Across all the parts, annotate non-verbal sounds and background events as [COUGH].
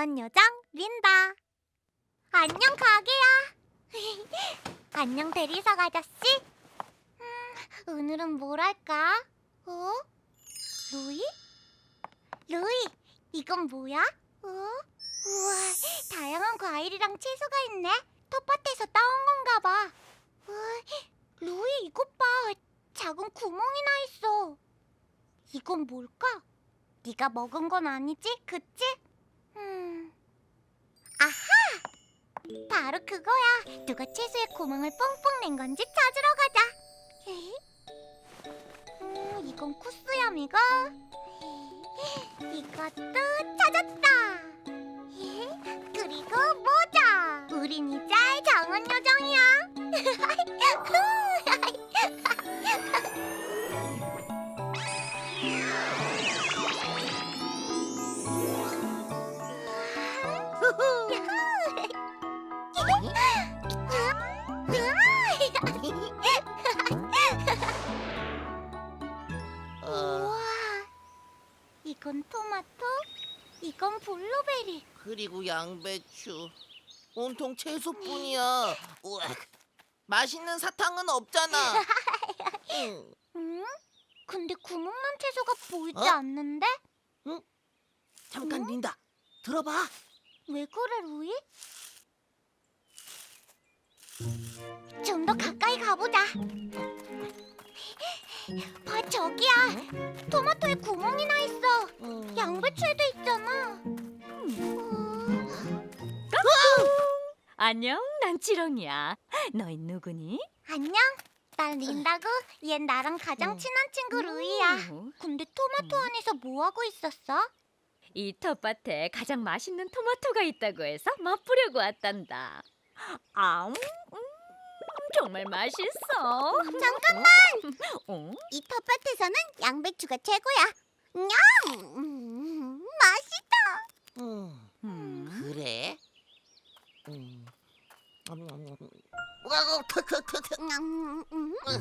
정원 요정 린다. 안녕 가게야. [LAUGHS] 안녕 대리석 아저씨. 음, 오늘은 뭘 할까? 어? 루이? 루이, 이건 뭐야? 어? 우와, 다양한 과일이랑 채소가 있네. 텃밭에서 따온 건가 봐. 우와, 루이 이것 봐. 작은 구멍이 나 있어. 이건 뭘까? 네가 먹은 건 아니지, 그치? 음! 바로 그거야. 누가 채소에 구멍을 뻥뻥 낸 건지 찾으러 가자. 음, 이건 쿠스염이고 이것도 찾았다. 토마토, 이건 블루베리. 그리고 양배추. 온통 채소뿐이야. 우와, 맛있는 사탕은 없잖아. [LAUGHS] 응, 응? 근데 구멍난 채소가 보이지 어? 않는데? 잠깐 응? 린다. 들어봐. 왜 그래, 루이? 좀 더 가까이 가보자. 봐, 저기야. 토마토에 구멍이 나 있어. 음, 양배추에도 있잖아. 안녕, 난 지렁이야. 너희 누구니? 안녕. 난 린다고. 얜 나랑 가장 음. 친한 친구 루이야. 오, 근데 토마토 음. 안에서 뭐 하고 있었어? 이 텃밭에 가장 맛있는 토마토가 있다고 해서 맛보려고 왔단다. 아, 음, 정말 맛있어. 잠깐만. 어? 이 텃밭에서는 양배추가 최고야. 냠! 음, 맛있다. 음, 음. 그래? 음. 음, 와우, 크크크크. 음, 음. 어,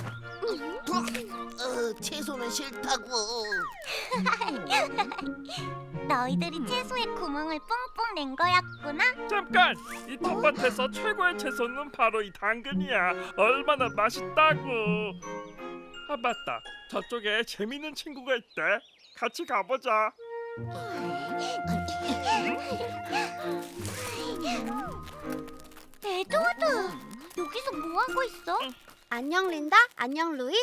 채소는 싫다고. [LAUGHS] 너희들이 채소에 구멍을 뻥뻥 낸 거였구나. 잠깐! 이 텃밭에서 최고의 채소는 바로 이 당근이야. 얼마나 맛있다고. 아 맞다. 저쪽에 재밌는 친구가 있대. 같이 가보자. 에드워드, 여기서 뭐 하고 있어? 안녕 린다. 안녕 루이.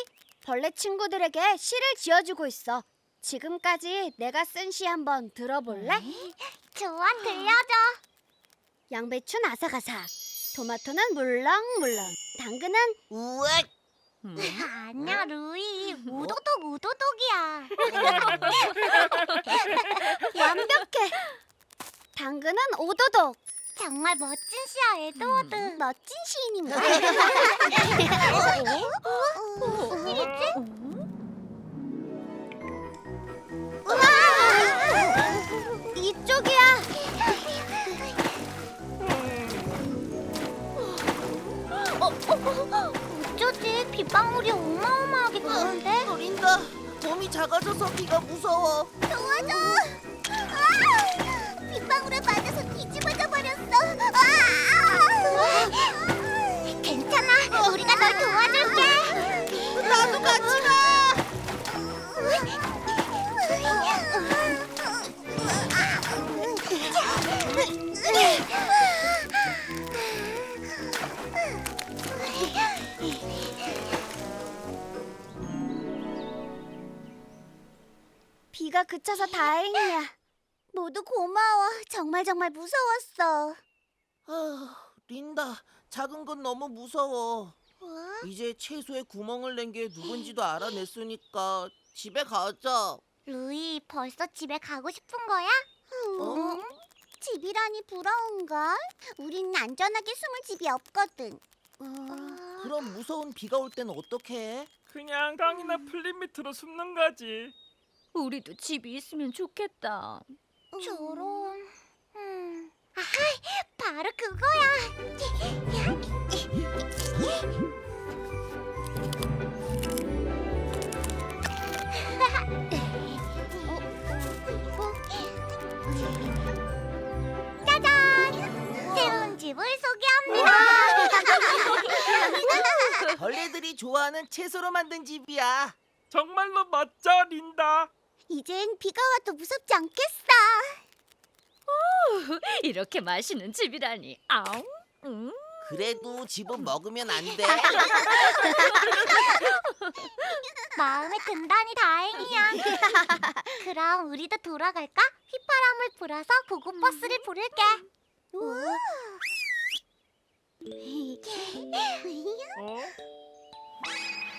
벌레 친구들에게 시를 지어주고 있어. 지금까지 내가 쓴 시 한번 들어볼래? 좋아, 들려줘. 양배추는 아삭아삭, 토마토는 물렁물렁, 당근은 음. 아니야, 루이. 우도독 우도독이야. 완벽해. 당근은 오도독. 정말 멋진 시야, 에드워드. 멋진 시인인가? 무슨 일이지? 빗방울이 어마어마하게 가는데? 린다. 몸이 작아져서 비가 무서워. 도와줘! 아! 비가 그쳐서 다행이야. 모두 고마워. 정말 정말 무서웠어. 아, 린다. 작은 건 너무 무서워. 이제 채소에 구멍을 낸 게 누군지도 알아냈으니까 집에 가자. 루이, 벌써 집에 가고 싶은 거야? 어? 음, 집이라니 부러운걸? 우린 안전하게 숨을 집이 없거든. 어, 그럼 무서운 비가 올 땐 어떻게 해? 그냥 땅이나 풀잎 밑으로 숨는 거지. 우리도 집이 있으면 좋겠다. 저런. 음. 아하, 바로 그거야. 어? 어? 짜잔! 새로운 집을 소개합니다. [LAUGHS] 벌레들이 좋아하는 채소로 만든 집이야. 정말로 멋져, 린다. 이젠 비가 와도 무섭지 않겠어. 이렇게 맛있는 집이라니. 아우. 음. 그래도 집은 먹으면 안 돼. [LAUGHS] 마음에 든다니 다행이야. [LAUGHS] 그럼 우리도 돌아갈까? 휘파람을 불어서 고고 버스를 부를게.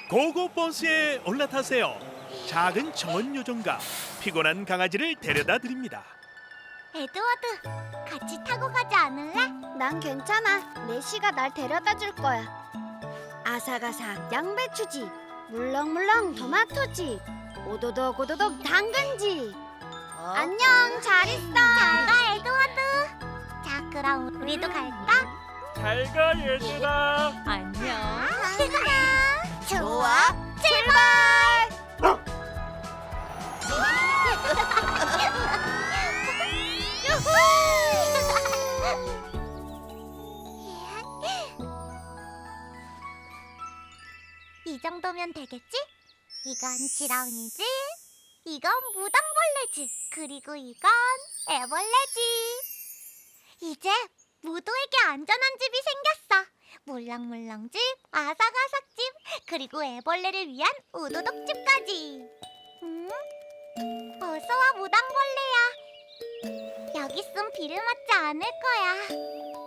고고버스에 올라타세요. 작은 전원 요정과 피곤한 강아지를 데려다 드립니다. 에드워드, 같이 타고 가지 않을래? 난 괜찮아. 내시가 날 데려다 줄 거야. 아삭아삭 양배추지, 물렁물렁 토마토지, 오도독 오도독 당근지. 어? 안녕, 잘 있어. 잘가 에드워드. 자, 그럼 우리도 갈까? 잘가 얘들아. 안녕. [LAUGHS] 좋아. 출발! 정도면 되겠지? 이건 지렁이지, 이건 무당벌레지, 그리고 이건 애벌레지. 이제 모두에게 안전한 집이 생겼어. 물랑물랑집, 아삭아삭집, 그리고 애벌레를 위한 우도독집까지. 음? 어서와 무당벌레야. 여기 있음 비를 맞지 않을 거야.